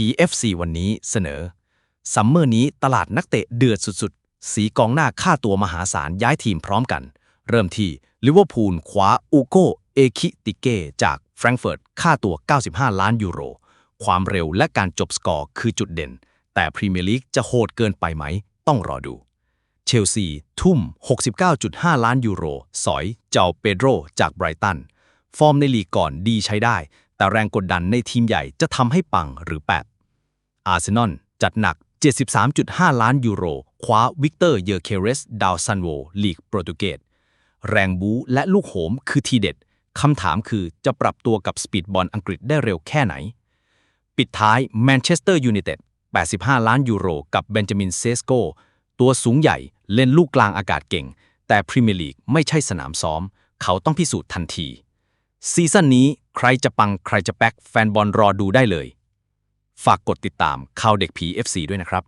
PFC วันนี้เสนอ ซัมเมอร์นี้ตลาดนักเตะเดือดสุดๆ สีกองหน้าค่าตัวมหาศาลย้ายทีมพร้อมกัน เริ่มที่ลิเวอร์พูลคว้าอูโกเอคิติเกจากแฟรงก์เฟิร์ตค่าตัว 95 ล้านยูโร ความเร็วและการจบสกอร์คือจุดเด่น แต่พรีเมียร์ลีกจะโหดเกินไปไหม ต้องรอดู เชลซี ทุ่ม 69.5 ล้านยูโร สอย เจ้าเปโดรจากไบรตัน ฟอร์มในลีกก่อนดีใช้ได้ แต่แรงกดดันในทีมใหญ่จะทำให้ปังหรือแปดอาร์เซนอลจัดหนัก 73.5 ล้านยูโร คว้าวิกเตอร์เยอร์เคเรส ดาวซันโว ลีกโปรตุเกส แรงบูและลูกโหมคือทีเด็ด คำถามคือจะปรับตัวกับสปีดบอลอังกฤษได้เร็วแค่ไหน ปิดท้ายแมนเชสเตอร์ยูไนเต็ด 85 ล้านยูโร กับเบนจามินเซสโก ตัวสูงใหญ่เล่นลูกกลางอากาศเก่ง แต่พรีเมียร์ลีกไม่ใช่สนามซ้อม เขาต้องพิสูจน์ทันที ซีซั่นนี้ ใครจะปังใครจะแป๊กแฟนบอลรอดูได้เลย ฝากกดติดตามข่าวเด็กผี FC ด้วยนะครับ